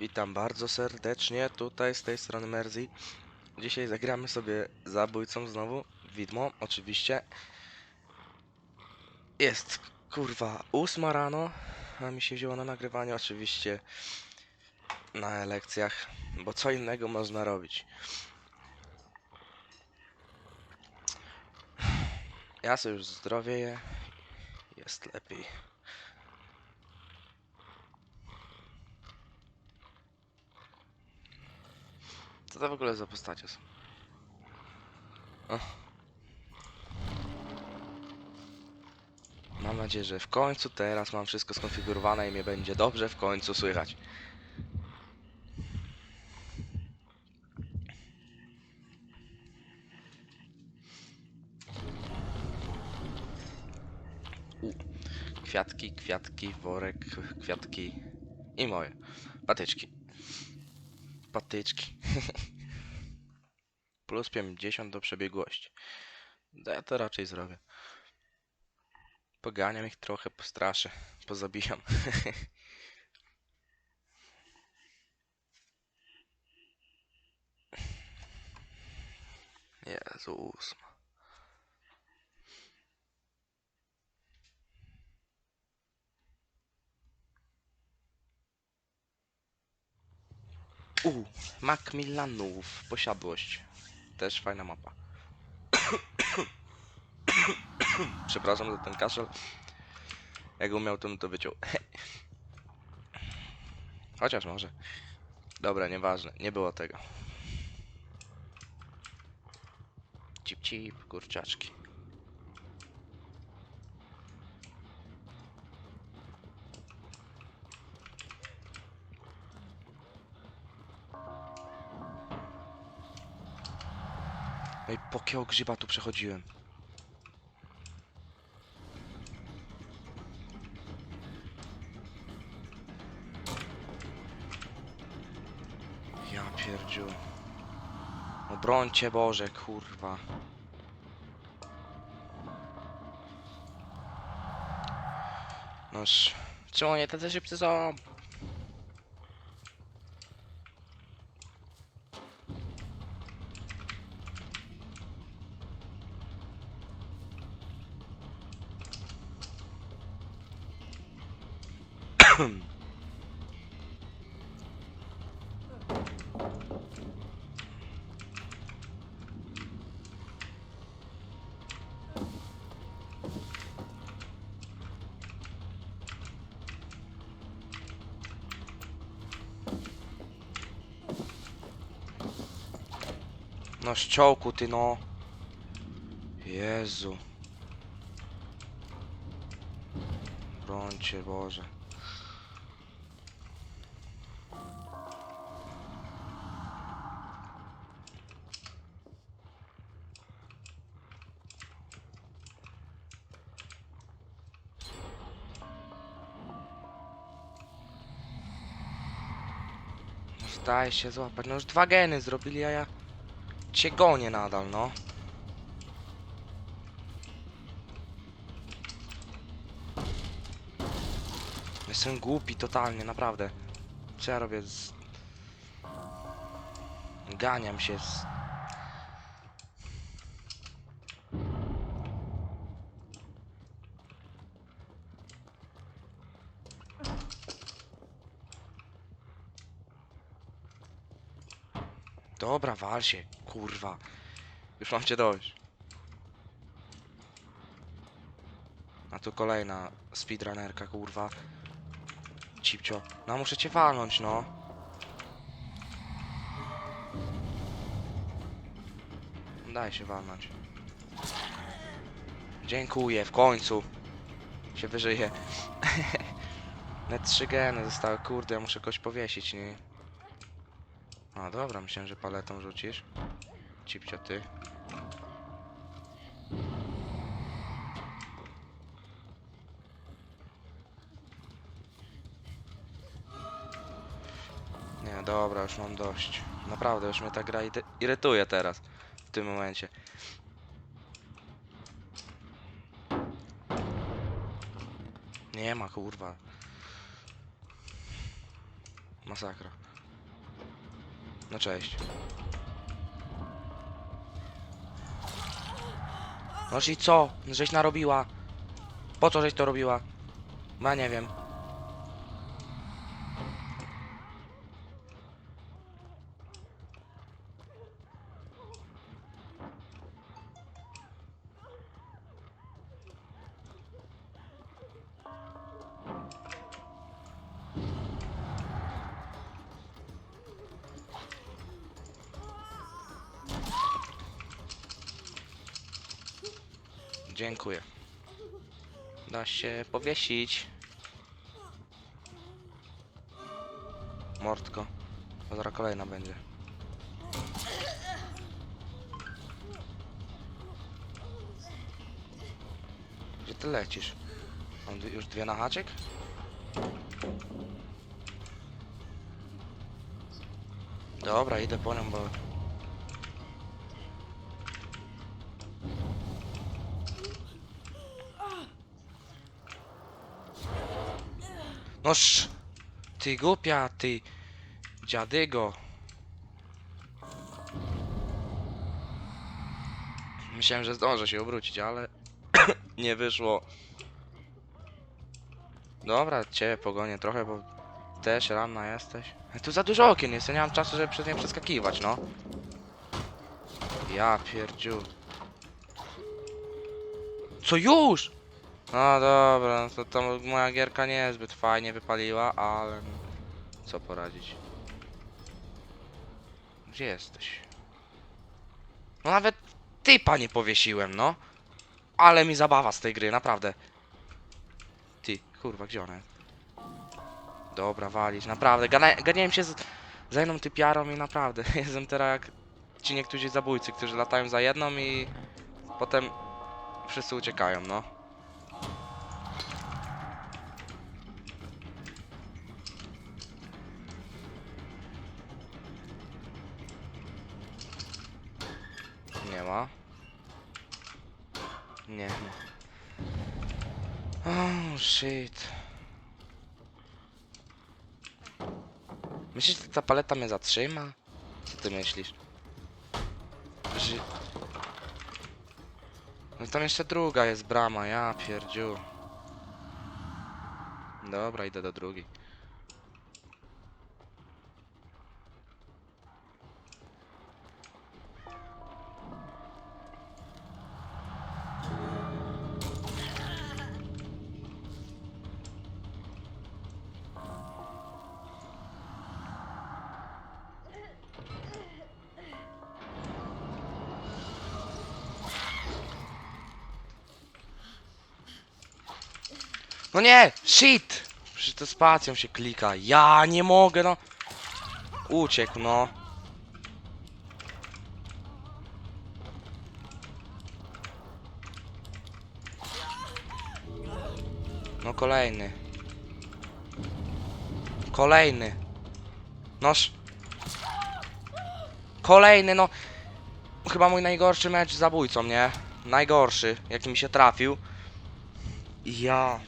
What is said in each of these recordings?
Witam bardzo serdecznie tutaj z tej strony Merzi. Dzisiaj zagramy sobie zabójcą znowu, widmo oczywiście. Jest kurwa ósma rano, a mi się wzięło na nagrywanie oczywiście na lekcjach, bo co innego można robić. Ja sobie już zdrowieję, jest lepiej. To w ogóle za postacie są? Mam nadzieję, że w końcu teraz mam wszystko skonfigurowane i mnie będzie dobrze w końcu słychać. U. Kwiatki, kwiatki, worek, kwiatki i moje patyczki. Patyczki. Plus 50 do przebiegłości. No ja to raczej zrobię. Poganiam ich trochę, postraszę, pozabijam. Jezu, U, Macmillanów, posiadłość. Też fajna mapa. Przepraszam za ten kaszel. Jak umiał, to bym to wyciął. Chociaż może. Dobra, nieważne. Nie było tego. Cip cip, kurczaczki. Ej, po kiego grzyba tu przechodziłem? Ja pierdziu. Obrońcie Boże, kurwa. Noż, czemu nie tacy szybcy są? No ściołku ty no. Jezu. Brońcie Boże. Zdaje się złapać. No już dwa geny zrobili, a ja cię gonię nadal, no. Jestem głupi totalnie, naprawdę. Co ja robię z... Ganiam się z... Dobra, wal się, kurwa. Już mam cię dość. A tu kolejna speedrunnerka, kurwa. Cipcio. No muszę cię walnąć, no. Daj się walnąć. Dziękuję, w końcu. Się wyżyje. Net 3 geny zostały, kurde, ja muszę kogoś powiesić, nie? A dobra, myślałem, że paletą rzucisz. Cipcio ty. Nie, dobra, już mam dość. Naprawdę, już mnie ta gra irytuje teraz. W tym momencie. Nie ma, kurwa. Masakra. No cześć. No i co? Żeś narobiła? Po co żeś to robiła? Bo Ja nie wiem. Dziękuję. Da się powiesić. Mordko. To zaraz kolejna będzie. Gdzie ty lecisz? Mam już dwie na haczyk? Dobra, idę po nią, bo... Noż, ty głupia, ty dziadygo. Myślałem, że zdążę się obrócić, ale nie wyszło. Dobra, ciebie pogonię trochę, bo też ranna jesteś. Ale tu za dużo okien jest, ja nie mam czasu, żeby przez nie przeskakiwać, no. Ja pierdziu. Co już? No dobra, no to, to moja gierka nie zbyt fajnie wypaliła, ale no, co poradzić. Gdzie jesteś? No nawet typa nie powiesiłem, no. Ale mi zabawa z tej gry, naprawdę. Ty, kurwa, gdzie jest? Dobra, walić, naprawdę. Ganiałem się z, za jedną typiarą i naprawdę. Jestem teraz jak ci niektórzy zabójcy, którzy latają za jedną i potem wszyscy uciekają, no. Oh shit. Myślisz, że ta paleta mnie zatrzyma? Co ty myślisz? Że... No tam jeszcze druga jest brama, ja pierdziu. Dobra, idę do drugiej. No nie! Shit! Przecież to spacją się klika. Ja nie mogę, no. Uciekł, no. No kolejny. Kolejny. Noż. Kolejny, no. Chyba mój najgorszy mecz z zabójcą, nie? Najgorszy, jaki mi się trafił. Ja.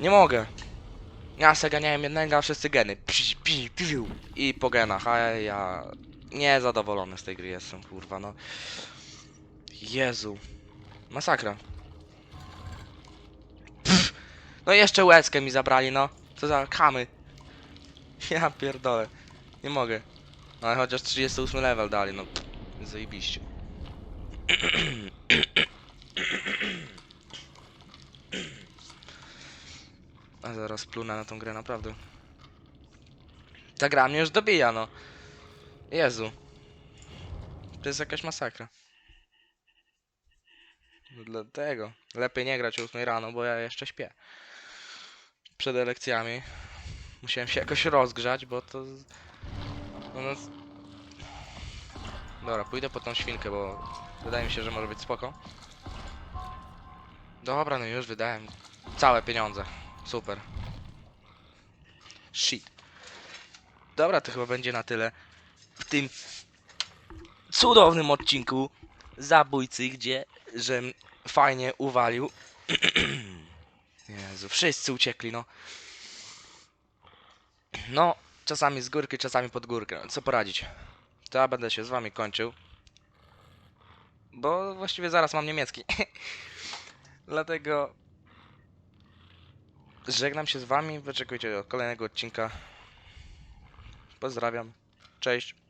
Nie mogę. Ja se ganiałem jednego, a wszyscy geny. Psi, psi, piu. I po genach, a ja niezadowolony z tej gry jestem, kurwa, no. Jezu. Masakra. Pff. No i jeszcze łezkę mi zabrali, no. Co za kamy. Ja pierdolę. Nie mogę. No ale chociaż 38 level dali, no. Zajebiście. A zaraz plunę na tą grę, naprawdę. Ta gra mnie już dobija, no. Jezu. To jest jakaś masakra. Dlatego. Lepiej nie grać o 8 rano, bo ja jeszcze śpię. Przed lekcjami. Musiałem się jakoś rozgrzać, bo to... No, no... Dobra, pójdę po tą świnkę, bo wydaje mi się, że może być spoko. Dobra, no już wydałem całe pieniądze. Super. Shit. Dobra, to chyba będzie na tyle w tym cudownym odcinku Zabójcy, gdzie żem fajnie uwalił. Jezu, wszyscy uciekli, no. No, czasami z górki, czasami pod górkę. Co poradzić? To ja będę się z wami kończył. Bo właściwie zaraz mam niemiecki. Dlatego Żegnam się z wami, wyczekujcie kolejnego odcinka. Pozdrawiam, cześć.